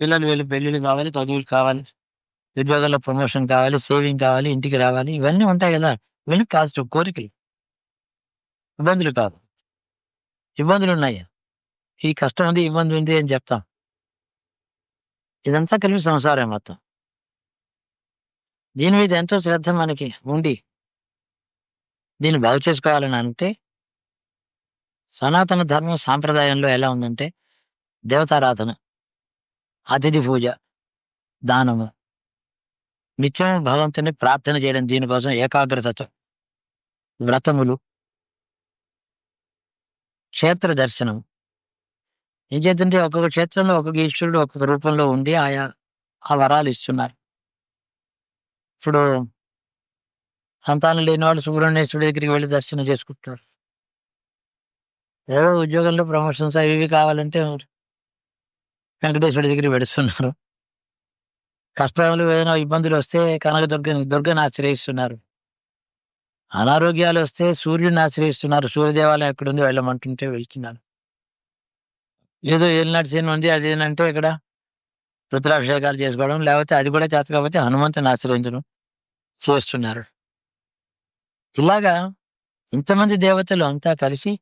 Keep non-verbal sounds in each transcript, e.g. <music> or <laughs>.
పిల్లలు వీళ్ళు పెళ్ళిళ్ళు కావాలి చదువులు కావాలి ఉద్యోగాల్లో ప్రమోషన్ కావాలి సేవింగ్ కావాలి ఇంటికి రావాలి ఇవన్నీ ఉంటాయి కదా. ఇవన్నీ పాజిటివ్ కోరికలు. ఇబ్బందులు కాదు ఇబ్బందులు ఉన్నాయి. ఈ కష్టం ఉంది ఇబ్బంది ఉంది అని చెప్తాం. ఇదంతా కలిపి సంసారం మొత్తం. దీని మీద ఎంతో శ్రద్ధ మనకి ఉండి దీన్ని బాగు చేసుకోవాలని అంటే సనాతన ధర్మం సాంప్రదాయంలో ఎలా ఉందంటే దేవతారాధన. అతిథి పూజ దానము నిత్యం భగవంతుని ప్రార్థన చేయడం దీనికోసం ఏకాగ్రతతో. వ్రతములు క్షేత్ర దర్శనం ఏం చేద్దంటే ఒక్కొక్క క్షేత్రంలో ఒక్కొక్క ఈశ్వరుడు ఒక్కొక్క రూపంలో ఉండి ఆయా ఆ వరాలు ఇస్తున్నారు. ఇప్పుడు సంతానం లేని వాళ్ళు సుబ్రహ్మణ్యేశ్వరుడి దగ్గరికి వెళ్ళి దర్శనం చేసుకుంటారు. ఏదో ఉద్యోగంలో ప్రమోషన్స్ అవి ఇవి కావాలంటే వెంకటేశ్వరుడి దగ్గరికి పెడుతున్నారు. కష్టాలు ఏదైనా ఇబ్బందులు వస్తే కనక దుర్గ దుర్గని ఆశ్రయిస్తున్నారు. అనారోగ్యాలు వస్తే సూర్యుడిని ఆశ్రయిస్తున్నారు. సూర్యదేవాలయం ఎక్కడుంది వెళ్ళమంటుంటే వెళ్తున్నారు. ఏదో ఏలినాటి సీన్ ఉంది అది ఏంటంటే ఇక్కడ రుద్రాభిషేకాలు చేసుకోవడం లేకపోతే అది కూడా చేత కాబట్టి హనుమంతుని ఆశ్రయించడం చేస్తున్నారు. ఇలాగా ఇంతమంది దేవతలు అంతా కలిసి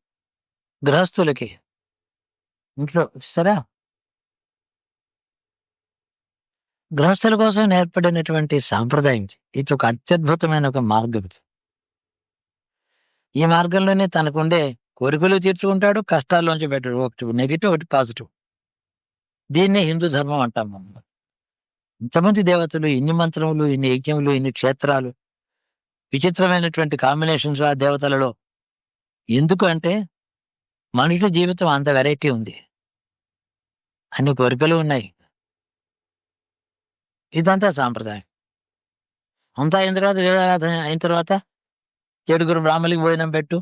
గృహస్థులకి ఇంట్లో సరే గృహస్థుల కోసం ఏర్పడినటువంటి సాంప్రదాయం ఇది. ఒక అత్యద్భుతమైన ఒక మార్గం ఈ మార్గంలోనే తనకుండే కోరికలు తీర్చుకుంటాడు కష్టాల్లోంచి పెట్టాడు ఒకటి నెగిటివ్ ఒకటి పాజిటివ్. దీన్నే హిందూ ధర్మం అంటాం మనం. ఇంతమంది దేవతలు ఇన్ని మంత్రములు ఇన్ని యజ్ఞములు ఇన్ని క్షేత్రాలు విచిత్రమైనటువంటి కాంబినేషన్స్ ఆ దేవతలలో ఎందుకు అంటే మనుషుల జీవితం అంత వెరైటీ ఉంది. అన్ని కోరికలు ఉన్నాయి. ఇదంతా సాంప్రదాయం అంతా అయిన తర్వాత వేదారాధన అయిన తర్వాత ఏడుగురు బ్రాహ్మణులకి భోజనం పెట్టు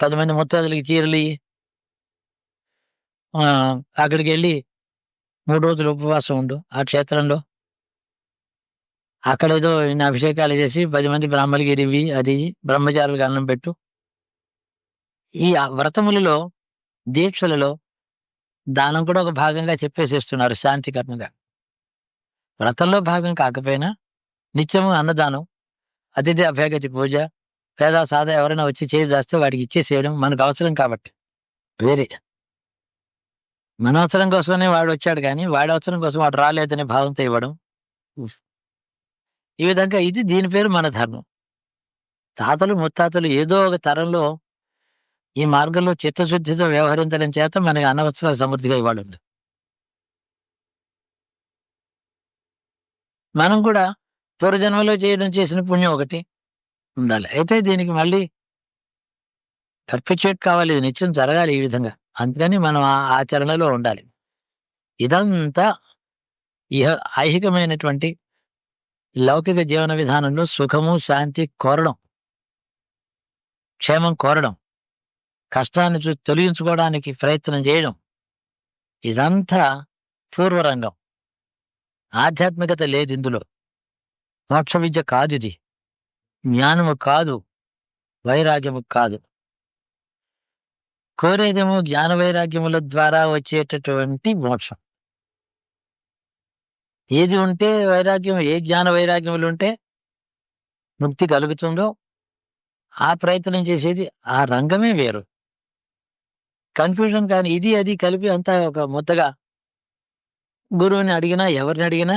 పది మంది ముత్తాదులకి చీరలు ఇయ్యి. అక్కడికి వెళ్ళి మూడు రోజులు ఉపవాసం ఉండు ఆ క్షేత్రంలో అక్కడ ఏదో అభిషేకాలు చేసి పది మంది బ్రాహ్మణులకి ఇరివి అది బ్రహ్మచారులకు అన్నం పెట్టు ఈ వ్రతములలో దీక్షలలో దానం కూడా ఒక భాగంగా చెప్పేసేస్తున్నారు ఇస్తున్నారు కర్మగా వ్రతంలో భాగం కాకపోయినా నిత్యము అన్నదానం అతిథి అభ్యాగతి పూజ పేద సాదా ఎవరైనా వచ్చి చేయి చేస్తే వాడికి ఇచ్చేసేయడం మనకు అవసరం కాబట్టి. వేరే. మన అవసరం కోసమనే వాడు వచ్చాడు కానీ వాడి అవసరం కోసం వాడు రాలేదనే భావంతో ఇవ్వడం. ఈ విధంగా ఇది దీని పేరు మన ధర్మం. తాతలు ముత్తాతలు ఏదో ఒక తరంలో ఈ మార్గంలో చిత్తశుద్ధితో వ్యవహరించడం చేత మనకి అనవసర సమృద్ధిగా ఇవ్వాలండి మనం కూడా పూర్వజన్మలో చేయడం చేసిన పుణ్యం ఒకటి ఉండాలి. అయితే దీనికి మళ్ళీ పర్ఫెక్చుయేట్ కావాలి ఇది నిత్యం జరగాలి ఈ విధంగా. అందుకని మనం ఆ ఆచరణలో ఉండాలి. ఇదంతా ఇహ ఐహికమైనటువంటి లౌకిక జీవన విధానంలో సుఖము శాంతి కోరడం క్షేమం కోరడం కష్టాన్ని చూ తొలగించుకోవడానికి ప్రయత్నం చేయడం ఇదంతా పూర్వరంగం. ఆధ్యాత్మికత లేదు ఇందులో. మోక్ష విద్య కాదు ఇది. జ్ఞానము కాదు. వైరాగ్యము కాదు. కోరేదేమో జ్ఞాన వైరాగ్యముల ద్వారా వచ్చేటటువంటి మోక్షం. ఏది ఉంటే వైరాగ్యం ఏ జ్ఞాన వైరాగ్యములు ఉంటే ముక్తి కలుగుతుందో ఆ ప్రయత్నం చేసేది ఆ రంగమే వేరు. కన్ఫ్యూజన్ కానీ ఇది అది కలిపి అంతా ఒక ముద్దగా గురువుని అడిగినా ఎవరిని అడిగినా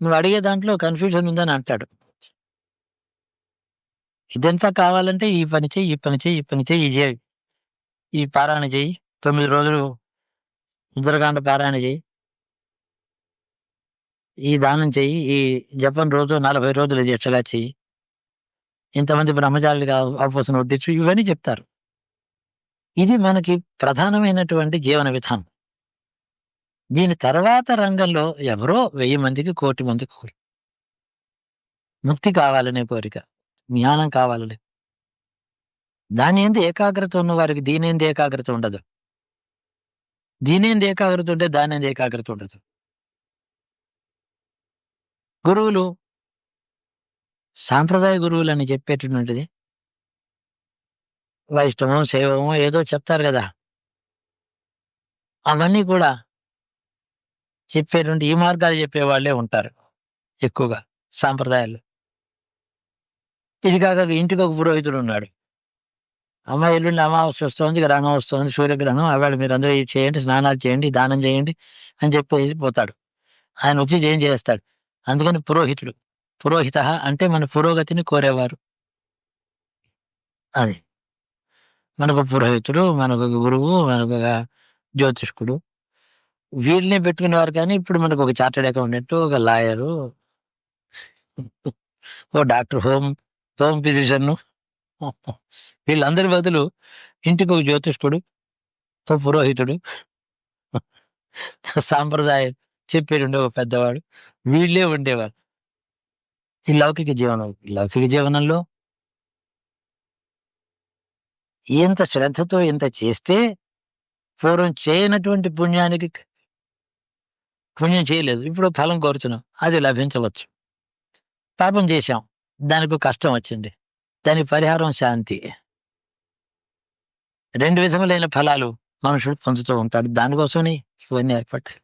నువ్వు అడిగే దాంట్లో కన్ఫ్యూజన్ ఉందని అంటాడు. ఇదంతా కావాలంటే ఈ పని చేయి ఈ పని చేయి ఈ పని చేయి ఈ చేయి. ఈ పారాయణ చేయి తొమ్మిది రోజులు ఉదరకాండ పారాయణ చేయి ఈ దానం చేయి ఈ జపం రోజు నలభై రోజులు దీక్షగా చేయి ఇంతమంది బ్రహ్మచారులుగా అవపోసన వడ్డించు. ఇవన్నీ చెప్తారు. ఇది మనకి ప్రధానమైనటువంటి జీవన విధానం. దీని తర్వాత రంగంలో ఎవరో వెయ్యి మందికి కోటి మందికి కోరి ముక్తి కావాలనే కోరిక జ్ఞానం కావాలని. దాని ఏంది ఏకాగ్రత ఉన్న వారికి దీనేంది ఏకాగ్రత ఉండదు. దీనేంది ఏకాగ్రత ఉంటే దాని ఏంది ఏకాగ్రత ఉండదు. గురువులు సాంప్రదాయ గురువులు అని చెప్పేటటువంటిది వైష్ణవం సేవము ఏదో చెప్తారు కదా. అవన్నీ కూడా చెప్పేటువంటి ఈ మార్గాలు చెప్పేవాళ్ళే ఉంటారు ఎక్కువగా సాంప్రదాయాలు ఇది కాక ఇంటికి ఒక పురోహితుడు ఉన్నాడు. అమ్మ ఎల్లుండి అమావాస్య వస్తుంది గ్రహణం వస్తుంది సూర్యగ్రహణం అవాడు మీరు అందరూ చేయండి స్నానాలు చేయండి దానం చేయండి అని చెప్పేసి పోతాడు. ఆయన వచ్చి ఏం చేస్తాడు? అందుకని పురోహితుడు పురోహిత అంటే మన పురోగతిని కోరేవారు. అది. మనకు పురోహితుడు మనకు గురువు మనకు జ్యోతిష్కుడు. వీళ్ళని పెట్టుకునేవారు కానీ ఇప్పుడు మనకు ఒక చార్టెడ్ అకౌంటెంట్ ఒక లాయరు ఓ డాక్టర్ హోమ్ హోమ్ ఫిజిషియన్ వీళ్ళందరి బదులు ఇంటికి ఒక జ్యోతిష్కుడు ఓ పురోహితుడు సాంప్రదాయం చెప్పేటుండే ఒక పెద్దవాడు. వీళ్ళే ఉండేవారు. ఈ లౌకిక జీవనం ఈ లౌకిక జీవనంలో ఎంత శ్రద్ధతో ఎంత చేస్తే పూర్వం చేయనటువంటి పుణ్యానికి పుణ్యం చేయలేదు. ఇప్పుడు ఫలం కోరుతున్నాం అది లభించవచ్చు. పాపం చేశాం. దానికి కష్టం వచ్చింది. దాని పరిహారం శాంతి. రెండు విధములైన ఫలాలు మనుషుడు పొందుతూ ఉంటాడు దానికోసమని ఇవన్నీ ఏర్పడ్డాయి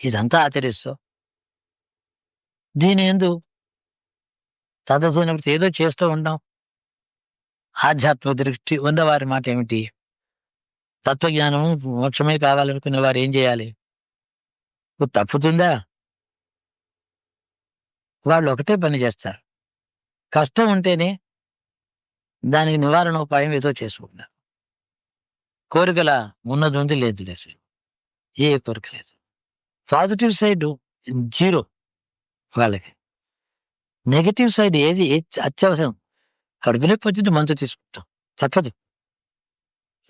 ఇదంతా ఆచరిస్తూ దీని ఎందు చదువుతున్నప్పుడు ఏదో చేస్తూ ఉంటాం ఆధ్యాత్మిక దృష్టి ఉన్నవారి మాట ఏమిటి తత్వజ్ఞానం మోక్షమే కావాలనుకునే వారు ఏం చేయాలి? తప్పుతుందా? వాళ్ళు ఒకటే పని చేస్తారు. కష్టం ఉంటేనే దానికి నివారణ ఉపాయం ఏదో చేసుకుంటారు. కోరికల ఉన్నది ఉంది లేదు లేదు. ఏ కోరిక లేదు. పాజిటివ్ సైడ్ జీరో వాళ్ళకి. నెగటివ్ సైడ్ ఏది ఏ అత్యవసరం? కడుపు నొప్పి వచ్చింది మందు తీసుకుంటాం. తప్పదు.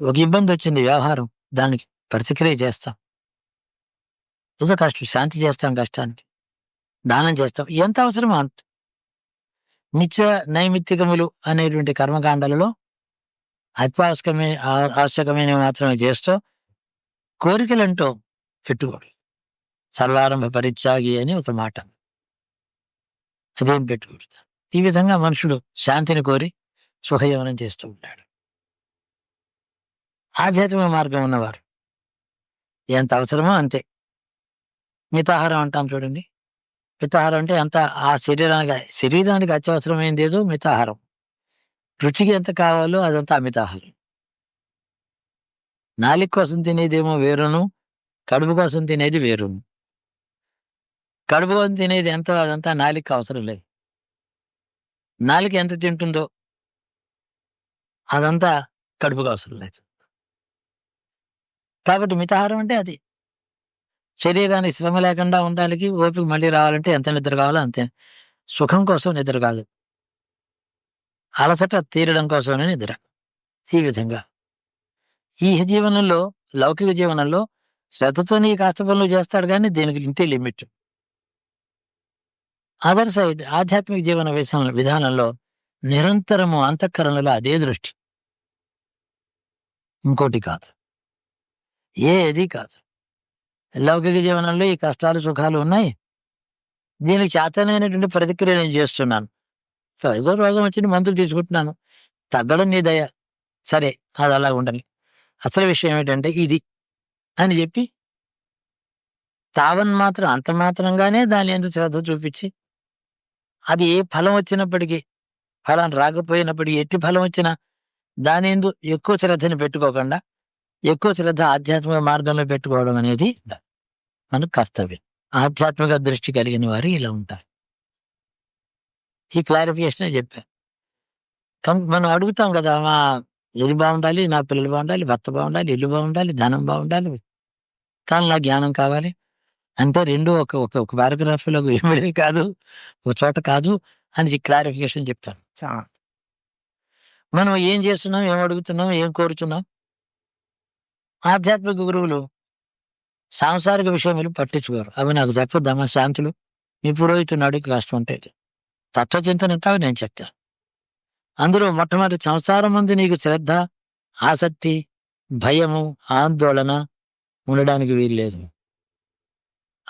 ఒక ఇబ్బంది వచ్చింది వ్యవహారం. దానికి ప్రతిక్రియ చేస్తాం. ఏదో కష్టం శాంతి చేస్తాం కష్టానికి. దానం చేస్తాం. ఎంత అవసరమో అంత. నిత్య నైమిత్తికములు అనేటువంటి కర్మకాండాలలో అత్యావశ్యకమైన ఆవశ్యకమైనవి మాత్రమే చేస్తూ కోరికలంటూ పెట్టుకోడు సర్వారంభ పరిత్యాగి అని ఒక మాట. అదేం పెట్టుకూడదు ఈ విధంగా మనుషుడు శాంతిని కోరి సుఖజీవనం చేస్తూ ఉంటాడు. ఆధ్యాత్మిక మార్గం ఉన్నవారు. ఎంత అవసరమో అంతే. మితాహారం అంటాం చూడండి. మితాహారం అంటే ఎంత ఆ శరీరానికి శరీరానికి అత్యవసరమైంది ఏదో మితాహారం. రుచికి ఎంత కావాలో అదంతా మితాహారం నాలిక కోసం తినేదేమో వేరును కడుపు కోసం తినేది వేరును. కడుపు కోసం తినేది ఎంతో అదంతా నాలికి అవసరం లేదు. నాలిక ఎంత తింటుందో అదంతా కడుపుకు అవసరం లేదు. కాబట్టి మితాహారం అంటే అది. శరీరానికి శ్రమ లేకుండా ఉండడానికి ఓపిక మళ్ళీ రావాలంటే ఎంత నిద్ర కావాలో అంతే. సుఖం కోసం నిద్ర కాదు. అలసట తీరడం కోసమే నిద్ర ఈ విధంగా. ఈ జీవనంలో లౌకిక జీవనంలో శ్రద్ధతో నీ కాస్త పనులు చేస్తాడు కానీ దీనికి ఇంతే లిమిట్. అదర్ సైడ్ ఆధ్యాత్మిక జీవన విధాన విధానంలో నిరంతరము అంతఃకరణలో అదే దృష్టి. ఇంకోటి కాదు. ఏది కాదు. లౌకిక జీవనంలో ఈ కష్టాలు సుఖాలు ఉన్నాయి. దీనికి చేతనైనటువంటి ప్రతిక్రియ నేను చేస్తున్నాను. ఏదో రోగం వచ్చింది మందులు తీసుకుంటున్నాను. తగ్గడం నీ దయ. సరే అది అలా ఉండాలి. అసలు విషయం ఏంటంటే ఇది అని చెప్పి తావన్ మాత్రం అంత మాత్రంగానే దాని ఎందుకు శ్రద్ధ చూపించి అది ఏ ఫలం వచ్చినప్పటికీ ఫలం రాకపోయినప్పటికీ ఎట్టి ఫలం వచ్చినా దాని ఎందు ఎక్కువ శ్రద్ధని పెట్టుకోకుండా ఎక్కువ శ్రద్ధ ఆధ్యాత్మిక మార్గంలో పెట్టుకోవడం అనేది మన కర్తవ్యం. ఆధ్యాత్మిక దృష్టి కలిగిన వారు ఇలా ఉంటారు. ఈ క్లారిఫికేషన్ చెప్పాను మనం అడుగుతాం కదా మా ఇల్లు బాగుండాలి నా పిల్లలు బాగుండాలి భర్త బాగుండాలి ఇల్లు బాగుండాలి ధనం బాగుండాలి కానీ నా జ్ఞానం కావాలి. అంటే రెండు ఒక ఒక ఒక పారాగ్రాఫ్లో ఇమిడి కాదు ఒక చోట కాదు అని క్లారిఫికేషన్ చెప్తాను. చాలా. మనం ఏం చేస్తున్నాం ఏం అడుగుతున్నాం ఏం కోరుతున్నాం? ఆధ్యాత్మిక గురువులు సాంసారిక విషయములు పట్టించుకోరు. అవి నాకు చెప్పొద్దమ్మా శాంతులు. మీ పురోహితుడు కష్టం ఉంటుంది తత్వచింతన ఉంటావు నేను చెప్తాను అందులో మొట్టమొదటి సంసారం ముందు నీకు శ్రద్ధ ఆసక్తి భయము ఆందోళన ఉండడానికి వీల్లేదు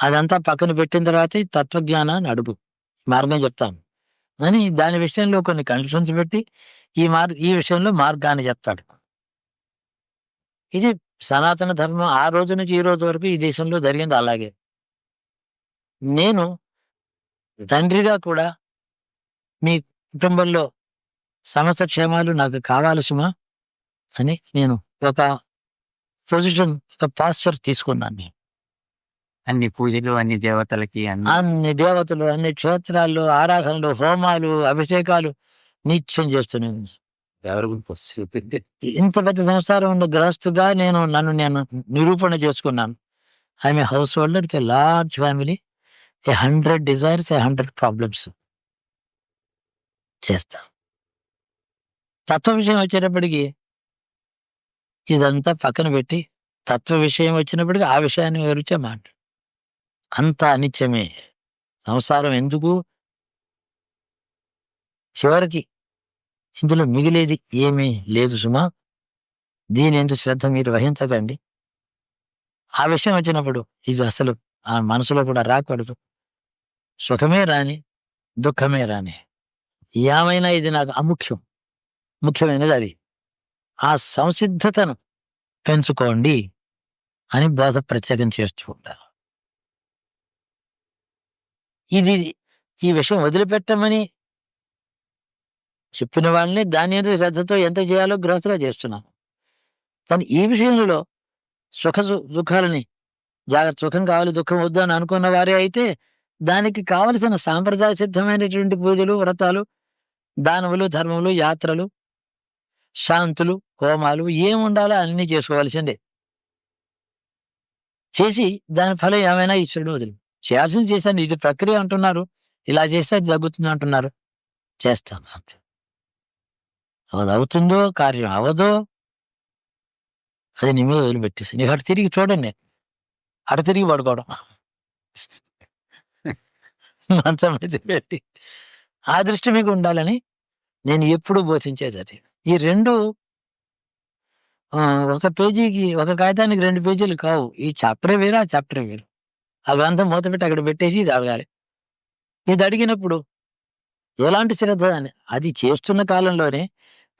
అదంతా పక్కన పెట్టిన తర్వాత ఈ తత్వజ్ఞానాన్ని అడుగు. మార్గం చెప్తాను. అని దాని విషయంలో కొన్ని కండిషన్స్ పెట్టి ఈ మార్గ ఈ విషయంలో మార్గాన్ని చెప్తాడు. ఇది సనాతన ధర్మం ఆ రోజు నుంచి ఈ రోజు వరకు ఈ దేశంలో జరిగింది అలాగే. నేను తండ్రిగా కూడా మీ కుటుంబంలో సమస్త క్షేమాలు నాకు కావాలి సుమా అని నేను ఒక పొజిషన్ ఒక పాస్చర్ తీసుకున్నాను నేను. అన్ని పూజలు అన్ని దేవతలకి అన్ని అన్ని దేవతలు అన్ని క్షేత్రాలు ఆరాధనలు హోమాలు అభిషేకాలు నిత్యం చేస్తున్నాను ఎవరి గురించి వస్తుంది? ఇంత పెద్ద సంసారం ఉన్న గ్రస్తుగా నేను నన్ను నేను నిరూపణ చేసుకున్నాను. I'm a householder it's a large family a hundred desires a hundred problems చేస్తాం. తత్వ విషయం వచ్చేటప్పటికి ఇదంతా పక్కన పెట్టి తత్వ విషయం వచ్చినప్పటికీ ఆ విషయాన్ని వివరించే మాట. అంత అనిత్యమే. సంసారం ఎందుకు? చివరికి ఇందులో మిగిలేది ఏమీ లేదు సుమా. దీని ఎందుకు శ్రద్ధ మీరు వహించకండి. ఆ విషయం వచ్చినప్పుడు ఇది అసలు ఆ మనసులో కూడా రాకూడదు. సుఖమే రాని దుఃఖమే రాని. ఏమైనా ఇది నాకు అముఖ్యం. ముఖ్యమైనది అది. ఆ సంసిద్ధతను పెంచుకోండి అని బోధ ప్రత్యేకం చేస్తూ ఉంటారు. ఇది ఈ విషయం వదిలిపెట్టమని చెప్పిన వాళ్ళని దాని మీద శ్రద్ధతో ఎంత చేయాలో గృహస్థగా చేస్తున్నాను. కానీ ఈ విషయంలో సుఖ దుఃఖాలని జాగ్రత్త సుఖం కావాలి దుఃఖం వద్దని అనుకున్న వారే అయితే దానికి కావలసిన సాంప్రదాయ సిద్ధమైనటువంటి పూజలు వ్రతాలు దానములు ధర్మములు యాత్రలు శాంతులు హోమాలు ఏముండాలో అన్నీ చేసుకోవాల్సిందే. చేసి దాని ఫలం ఏమైనా ఈశ్వరుడు వదిలి. చేయాల్సింది చేశాను. ఇది ప్రక్రియ అంటున్నారు. ఇలా చేస్తే అది తగ్గుతుంది అంటున్నారు. చేస్తాను అంతే. అది అవుతుందో కార్యం అవ్వదో అది నీ మీద వదిలిపెట్టేసి. నీకు అటు తిరిగి చూడండి. అటు తిరిగి పడుకోవడం. మంచం మీద పెట్టి. ఆ దృష్టి మీకు ఉండాలని నేను ఎప్పుడు బోధించేది అది. ఈ రెండు ఒక పేజీకి ఒక కాగితానికి రెండు పేజీలు కావు. ఈ చాప్టరే వేరు ఆ చాప్టరే వేరు. ఆ గ్రంథం మూత పెట్టి అక్కడ పెట్టేసి ఇది అడగాలి. ఇది అడిగినప్పుడు ఎలాంటి శ్రద్ధ అని. అది చేస్తున్న కాలంలోనే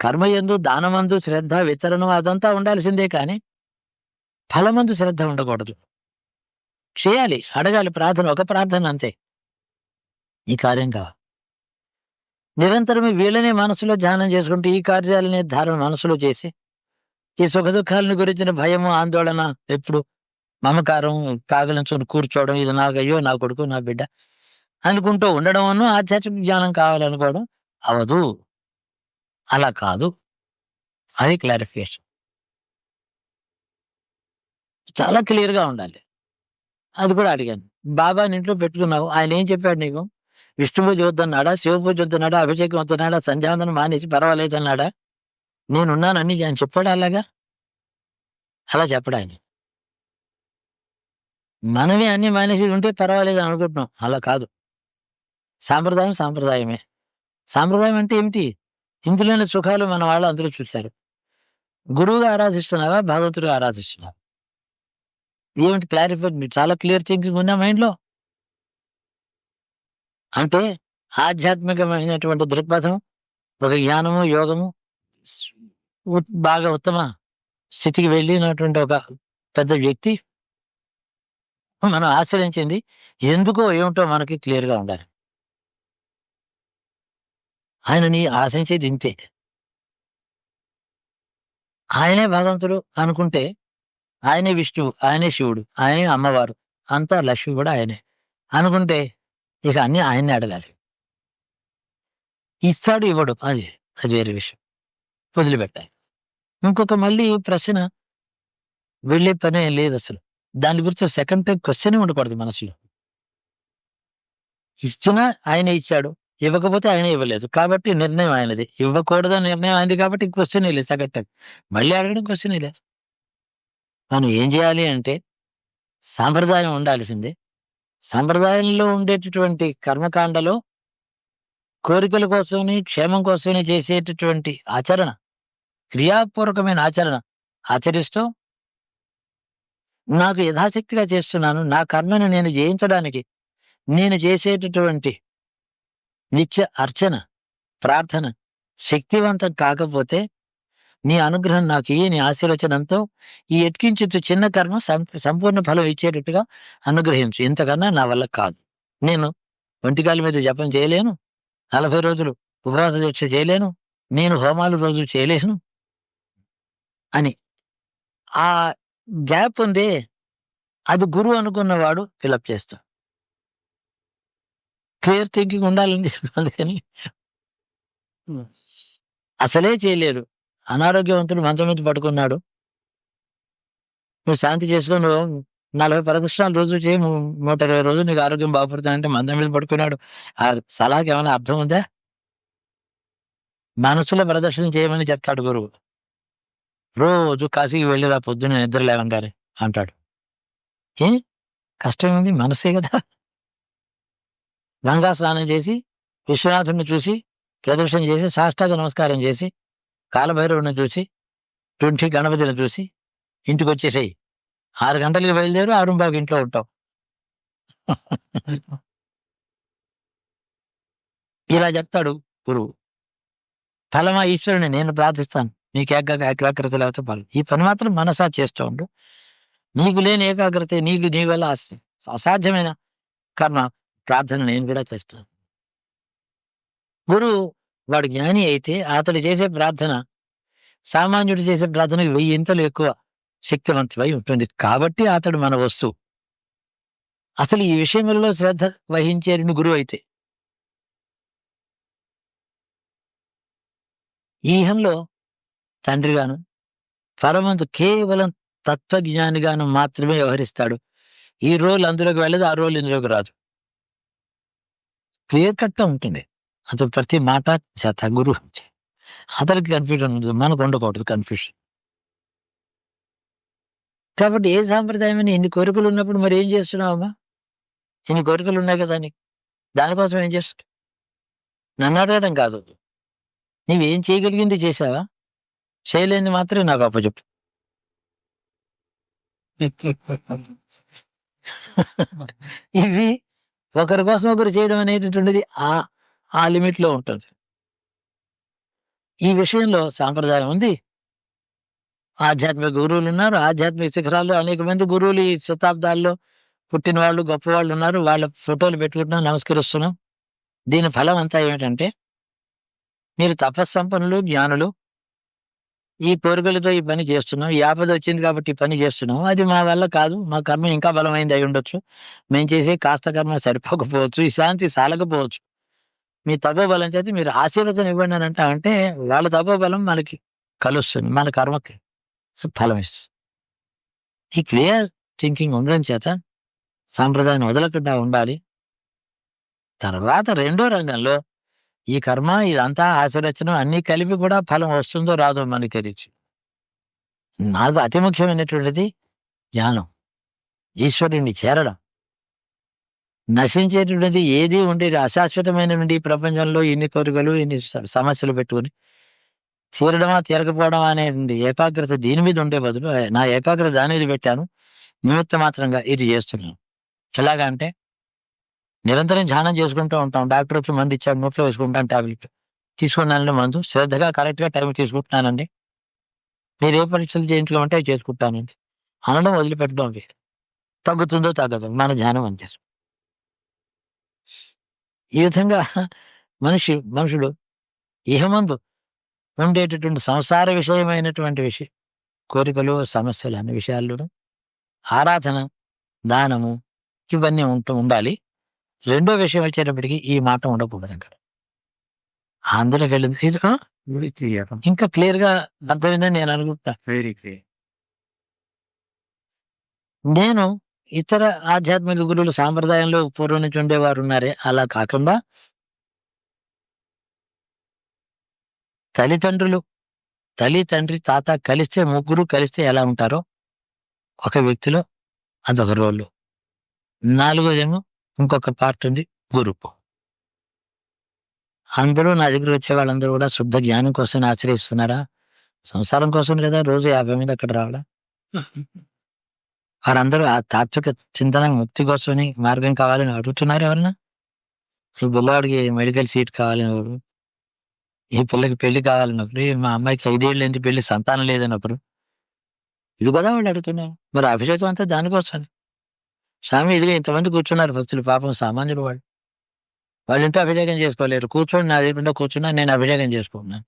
కర్మయందు దానమందు శ్రద్ధ వితరణం అదంతా ఉండాల్సిందే కానీ ఫలమందు శ్రద్ధ ఉండకూడదు. చేయాలి అడగాలి ప్రార్థన ఒక ప్రార్థన అంతే. ఈ కార్యం కావాలి. నిరంతరం వీళ్ళనే మనసులో ధ్యానం చేసుకుంటూ ఈ కార్యాలనే ధారణ మనసులో చేసి ఈ సుఖ దుఃఖాలను గురించిన భయము ఆందోళన ఎప్పుడు మమకారం కాగలించుకుని కూర్చోవడం ఇది నాకు అయ్యో నా కొడుకు నా బిడ్డ అనుకుంటూ ఉండడం అను ఆధ్యాత్మిక జ్ఞానం కావాలనుకోవడం అవదు. అలా కాదు. అది క్లారిఫికేషన్. చాలా క్లియర్గా ఉండాలి. అది కూడా అడిగాను. బాబాని ఇంట్లో పెట్టుకున్నావు. ఆయన ఏం చెప్పాడు నీకు? విష్ణు పూజ వద్దన్నాడా శివ పూజ వద్దన్నాడా అభిషేకం వద్దన్నాడా సంధ్యావందనం మానేసి పర్వాలేదు అన్నాడా నేనున్నాను అన్ని ఆయన చెప్పాడు అలాగా? అలా చెప్పడు ఆయన? మనమే అన్ని మానేసి ఉంటే పర్వాలేదు అని అనుకుంటున్నాం. అలా కాదు. సాంప్రదాయం సాంప్రదాయమే. సాంప్రదాయం అంటే ఏమిటి? ఇందులోని సుఖాలు మన వాళ్ళు అందరూ చూశారు. గురువుగా ఆరాధిస్తున్నావా? భగవంతుడిగా ఆరాధిస్తున్నావా? ఏమిటి క్లారిఫై మీరు చాలా క్లియర్ థింకింగ్ ఉందా మైండ్లో అంటే ఆధ్యాత్మికమైనటువంటి దృక్పథం ఒక జ్ఞానము యోగము బాగా ఉత్తమ స్థితికి వెళ్ళినటువంటి ఒక పెద్ద వ్యక్తి మనం ఆశ్రయించింది. ఎందుకో ఏమిటో మనకి క్లియర్గా ఉండాలి. ఆయనని ఆశించేది ఇంతే ఆయనే భగవంతుడు అనుకుంటే ఆయనే విష్ణువు ఆయనే శివుడు ఆయనే అమ్మవారు అంతా లక్ష్మి కూడా ఆయనే. అనుకుంటే ఇక అన్ని ఆయన్ని అడగాలి ఇస్తాడు ఇవ్వడు అది అది వేరే విషయం. వదిలిపెట్టాలి. ఇంకొక మళ్ళీ ప్రశ్న వెళ్ళే పనే లేదు అసలు. దాని గురించి సెకండ్ టైం క్వశ్చన్ ఉండకూడదు మనసులో. ఇచ్చినా ఆయనే ఇచ్చాడు. ఇవ్వకపోతే ఆయన ఇవ్వలేదు. కాబట్టి నిర్ణయం ఆయనది. ఇవ్వకూడదు నిర్ణయం అయింది కాబట్టి క్వశ్చన్ లేదు సెకండ్ మళ్ళీ అడగడం క్వశ్చన్ లేదు. మనం ఏం చేయాలి అంటే సాంప్రదాయం ఉండాల్సిందే. సాంప్రదాయంలో ఉండేటటువంటి కర్మకాండలో కోరికల కోసమని క్షేమం కోసమని చేసేటటువంటి ఆచరణ క్రియాపూర్వకమైన ఆచరణ ఆచరిస్తూ నాకు యథాశక్తిగా చేస్తున్నాను. నా కర్మను నేను జయించడానికి నేను చేసేటటువంటి నిత్య అర్చన ప్రార్థన శక్తివంతం కాకపోతే నీ అనుగ్రహం నాకు ఇయ్యి నీ ఆశీర్వచనంతో ఈ ఎత్కించు చిన్న కర్మ సంపూర్ణ ఫలం ఇచ్చేటట్టుగా అనుగ్రహించు. ఇంతకన్నా నా వల్ల కాదు. నేను ఒంటికాల మీద జపం చేయలేను. నలభై రోజులు ఉపవాస దీక్ష చేయలేను. నేను హోమాలు రోజు చేయలేను అని. ఆ గ్యాప్ ఉందే అది గురువు అనుకున్నవాడు ఫిలప్ చేస్తాడు. క్లియర్ థింకింగ్ ఉండాలని చెప్తుంది కానీ అసలే చేయలేరు. అనారోగ్యవంతుడు మంచం మీద పడుకున్నాడు. నువ్వు శాంతి చేసుకొని నలభై ప్రదక్షిణాలు రోజు చేయి నూట ఇరవై రోజులు నీకు ఆరోగ్యం బాగుపడుతుందంటే మంచం మీద పడుకున్నాడు. ఆ సలహాకి ఏమైనా అర్థం ఉందా? మనసులో ప్రదర్శన చేయమని చెప్తాడు గురువు. రోజు కాశీకి వెళ్ళిరా పొద్దున్న నిద్ర లేవంగానే అంటాడు. ఏ? కష్టం ఉంది మనసే కదా. గంగా స్నానం చేసి విశ్వనాథుడిని చూసి ప్రదక్షిణ చేసి సాష్టాంగ నమస్కారం చేసి కాలభైరవుని చూసి తుంఠి గణపతిని చూసి ఇంటికి వచ్చేసేయి. ఆరు గంటలకి బయలుదేరు ఆరు బాగా ఇంట్లో ఉంటావు. ఇలా చెప్తాడు గురువు. ఫలమా ఈశ్వరుని నేను ప్రార్థిస్తాను. నీకు ఏకాగ్ర ఏకాగ్రత లేకపోతే ఫలం ఈ పని మాత్రం మనసా చేస్తూ ఉండు. నీకు లేని ఏకాగ్రత నీకు నీ వల్ల అసాధ్యమైన కర్మ. ప్రార్థన నేను కూడా చేస్తాను. గురువు వాడు జ్ఞాని అయితే అతడు చేసే ప్రార్థన సామాన్యుడు చేసే ప్రార్థనకి వెయ్యి ఇంతలు ఎక్కువ శక్తివంతమై ఉంటుంది. కాబట్టి అతడు మన వస్తువు. అసలు ఈ విషయంలో శ్రద్ధ వహించేరుని గురువు అయితే. ఈహంలో తండ్రిగాను పరమంతు కేవలం తత్వజ్ఞానిగాను మాత్రమే వ్యవహరిస్తాడు. ఈ రోల్ అందులోకి వెళ్ళదు ఆ రోల్ ఇందులోకి రాదు. క్లియర్ కట్గా ఉంటుంది. అతను ప్రతి మాట చేత గురువు అతనికి కన్ఫ్యూజన్ ఉండదు మనకు ఉండకూడదు కన్ఫ్యూజన్ కాబట్టి ఏ సాంప్రదాయం ఇన్ని కోరికలు ఉన్నప్పుడు మరి ఏం చేస్తున్నావమ్మా ఇన్ని కోరికలు ఉన్నాయి కదా నీకు? దానికోసం ఏం చేస్తావు నన్ను అడగడం కాదు. నీవేం చేయగలిగింది చేసావా చేయలేని మాత్రమే నాకు అప్పచెప్పు. <laughs> ఇవి ఒకరి కోసం ఒకరు చేయడం అనేటటువంటిది ఆ ఆ లిమిట్లో ఉంటుంది. ఈ విషయంలో సాంప్రదాయం ఉంది. ఆధ్యాత్మిక గురువులు ఉన్నారు. ఆధ్యాత్మిక శిఖరాలు అనేక మంది గురువులు ఈ శతాబ్దాల్లో పుట్టిన వాళ్ళు గొప్ప వాళ్ళు ఉన్నారు. వాళ్ళ ఫోటోలు పెట్టుకుంటున్నాం నమస్కరిస్తున్నాం. దీని ఫలం అంతా ఏమిటంటే మీరు తపస్సంపన్నులు జ్ఞానులు ఈ కోరికలతో ఈ పని చేస్తున్నాం ఈ ఆపద వచ్చింది కాబట్టి ఈ పని చేస్తున్నాం అది మా వల్ల కాదు మా కర్మ ఇంకా బలమైంది అయి ఉండొచ్చు. మేము చేసే కాస్త కర్మ సరిపోకపోవచ్చు ఈ శాంతి సాలకపోవచ్చు. మీ తపోబలం చేతి మీరు ఆశీర్వచనం ఇవ్వండి అని అంటే అంటే వాళ్ళ తపోబలం మనకి కలుస్తుంది మన కర్మకి ఫలం ఇస్తుంది. ఈ క్లియర్ థింకింగ్ ఉండడం చేత సాంప్రదాయాన్ని వదలకుండా ఉండాలి. తర్వాత రెండో రంగంలో ఈ కర్మ ఇదంతా ఆశీర్వచనం అన్ని కలిపి కూడా ఫలం వస్తుందో రాదో మనకి తెలియచ్చు నాకు అతి ముఖ్యమైనటువంటిది జ్ఞానం ఈశ్వరుని చేరడం. నశించేటువంటిది ఏది ఉండేది అశాశ్వతమైనటువంటి ఈ ప్రపంచంలో ఇన్ని కోరికలు ఇన్ని సమస్యలు పెట్టుకుని. తీరడమా తీరకపోవడం అనేటువంటి ఏకాగ్రత దీని మీద ఉండే బదులు నా ఏకాగ్రత దాని మీద పెట్టాను. నిమిత్త మాత్రంగా ఇది చేస్తున్నాను. ఎలాగా అంటే నిరంతరం ధ్యానం చేసుకుంటూ ఉంటాం. డాక్టర్ వచ్చి మందు ఇచ్చాడు నోట్లో వేసుకుంటాను టాబ్లెట్. తీసుకున్నానండి మందు. శ్రద్ధగా కరెక్ట్గా టైం తీసుకుంటున్నానండి. మీరు ఏ పరీక్షలు చేయించుకోమంటే అవి చేసుకుంటానండి. అనడం వదిలిపెట్టడం అవి. తగ్గుతుందో తగ్గదు మన ధ్యానం అంతే. ఈ విధంగా మనిషి మనుషుడు ఇహమందు ఉండేటటువంటి సంసార విషయమైనటువంటి విషయం కోరికలు సమస్యలు అనే విషయాల్లోనూ ఆరాధన దానము ఇవన్నీ ఉంటూ ఉండాలి. రెండో విషయం వచ్చేటప్పటికి ఈ మాట ఉండకూడదు అక్కడ అందులోకి వెళ్ళింది? ఇంకా క్లియర్గా అర్థమైందని నేను అనుకుంటా. Very clear. నేను ఇతర ఆధ్యాత్మిక గురువులు సాంప్రదాయంలో పూర్వం నుంచి ఉండేవారు ఉన్నారే అలా కాకుండా తల్లిదండ్రులు తల్లి తండ్రి తాత కలిస్తే ముగ్గురు కలిస్తే ఎలా ఉంటారో ఒక వ్యక్తిలో అదొక రోలు. నాలుగోదేమో ఇంకొక పార్ట్ ఉంది. గురువు అందరూ నా దగ్గర వచ్చే వాళ్ళందరూ కూడా శుద్ధ జ్ఞానం కోసం ఆశ్రయిస్తున్నారా? సంసారం కోసం కదా రోజు యాభై మంది అక్కడ రావడా వారందరూ ఆ తాత్విక చింతన ముక్తి కోసమని మార్గం కావాలని అడుగుతున్నారు ఎవరన్నా? ఈ పిల్లవాడికి మెడికల్ సీట్ కావాలని ఎవరు? ఈ పిల్లకి పెళ్ళి కావాలన్నప్పుడు "ఏ, మా అమ్మాయికి ఐదేళ్ళు ఏంటి పెళ్ళి సంతానం లేదన్నప్పుడు ఇది కూడా వాళ్ళు అడుగుతున్నారు. మరి అభిషేకం అంతా దానికోసం స్వామి ఇదిగా ఇంతమంది కూర్చున్నారు. భక్తులు పాపం సామాన్యుడు వాళ్ళు. వాళ్ళు ఇంత అభిషేకం చేసుకోలేరు. కూర్చొని నా ఎదురుండా కూర్చున్నా నేను అభిషేకం చేసుకున్నాను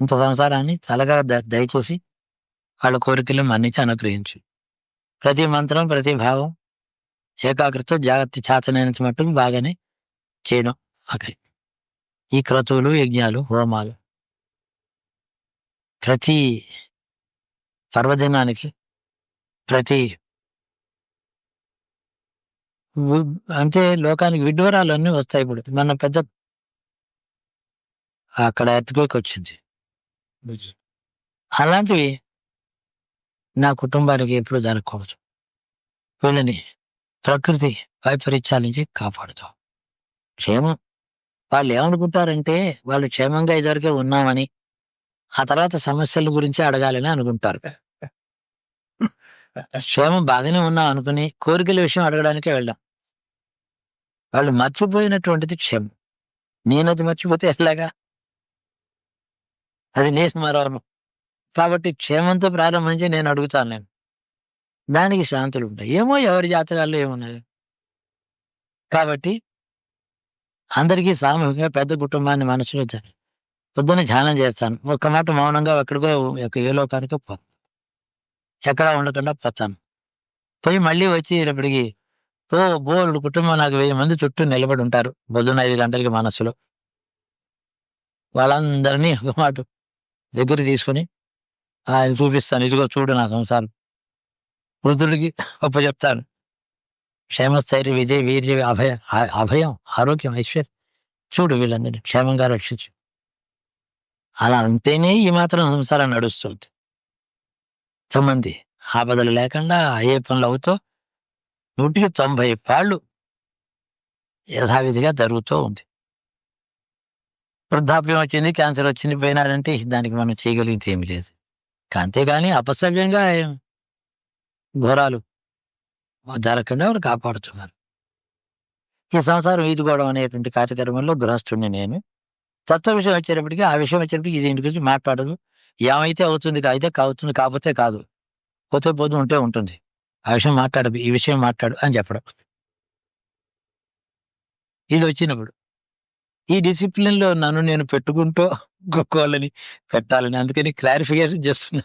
ఇంత సంసారాన్ని చాలాగా ద- దయచేసి వాళ్ళ కోరికలు మన్నించి అనుగ్రహించు. ప్రతి మంత్రం ప్రతి భావం ఏకాగ్రత జాగ్రత్త చేతనైనంత మట్టుకు బాగానే చేయడం అక్కడ ఈ క్రతువులు యజ్ఞాలు హోమాలు ప్రతి పర్వదినానికి ప్రతి వు- అంటే లోకానికి విడ్వరాలు అన్నీ వస్తాయి ఇప్పుడు. మన పెద్ద అక్కడ ఎత్తుకోకి వచ్చింది. అలాంటివి నా కుటుంబానికి ఎప్పుడు జరగకూడదు. వీళ్ళని ప్రకృతి వైపరీత్యాల నుంచి కాపాడుతాం. క్షేమం. వాళ్ళు ఏమనుకుంటారంటే వాళ్ళు క్షేమంగా ఇదివరకే ఉన్నామని ఆ తర్వాత సమస్యల గురించి అడగాలని అనుకుంటారు. <laughs> క్షేమం బాగానే ఉన్నాం అనుకుని కోరికల విషయం అడగడానికే వెళ్ళాం. వాళ్ళు మర్చిపోయినటువంటిది క్షేమం. నేనది మర్చిపోతే ఎలాగా? అది నేను మరవను. కాబట్టి క్షేమంతో ప్రారంభించి నేను అడుగుతాను నేను. దానికి శాంతులు ఉంటాయి. ఏమో ఎవరి జాతకాల్లో ఏమున్నాయి. కాబట్టి అందరికీ సామూహికంగా పెద్ద కుటుంబాన్ని మనసులో పొద్దున్న ధ్యానం చేస్తాను. ఒక్క మాట మౌనంగా ఎక్కడికో ఒక ఏ లోకానికో పోను ఎక్కడా ఉండకుండా పోతాను. పోయి మళ్ళీ వచ్చి ఇప్పటికి ఓ బోల్డ్ కుటుంబం నాకు వెయ్యి మంది చుట్టూ నిలబడి ఉంటారు. పొద్దున్న ఐదు గంటలకి మనసులో. వాళ్ళందరినీ <laughs> ఒక మాట దగ్గర తీసుకొని ఆయన చూపిస్తాను. ఇదిగో చూడు నా సంసారం. వృద్ధుడికి గొప్ప చెప్తాను. క్షేమస్థైర్య విజయ వీర్య అభయ అభయం ఆరోగ్యం ఐశ్వర్యం. చూడు వీళ్ళందరినీ. క్షేమంగా రక్షించు. అలా అంటేనే ఈ మాత్రం సంసారం నడుస్తుంది. ఎంతమంది ఆపదలు లేకుండా ఏ పనులు అవుతూ నూటికి తొంభై పాళ్ళు యథావిధిగా జరుగుతూ ఉంది. వృద్ధాప్యం వచ్చింది క్యాన్సర్ వచ్చింది పోయినారంటే దానికి మనం చేయగలిగింది ఏమి లేదు. అంతేగాని అపసవ్యంగా ఘోరాలు జరగకుండా వారు కాపాడుతున్నారు. ఈ సంసారం ఈదుకోవడం అనేటువంటి కార్యక్రమంలో గృహస్థుడిని నేను. తత్వ విషయం వచ్చేటప్పటికి ఆ విషయం వచ్చేటప్పటికి ఇది ఇంటి గురించి మాట్లాడదు. ఏమైతే అవుతుంది అయితే కావుతుంది కాకపోతే కాదు. పోతే పోతూ ఉంటే ఉంటుంది. ఆ విషయం మాట్లాడు ఈ విషయం మాట్లాడు అని చెప్పడం. ఇది వచ్చినప్పుడు ఈ డిసిప్లిన్లో నన్ను నేను పెట్టుకుంటూ గొప్ప పెట్టాలని అందుకని క్లారిఫికేషన్ చేస్తున్నా.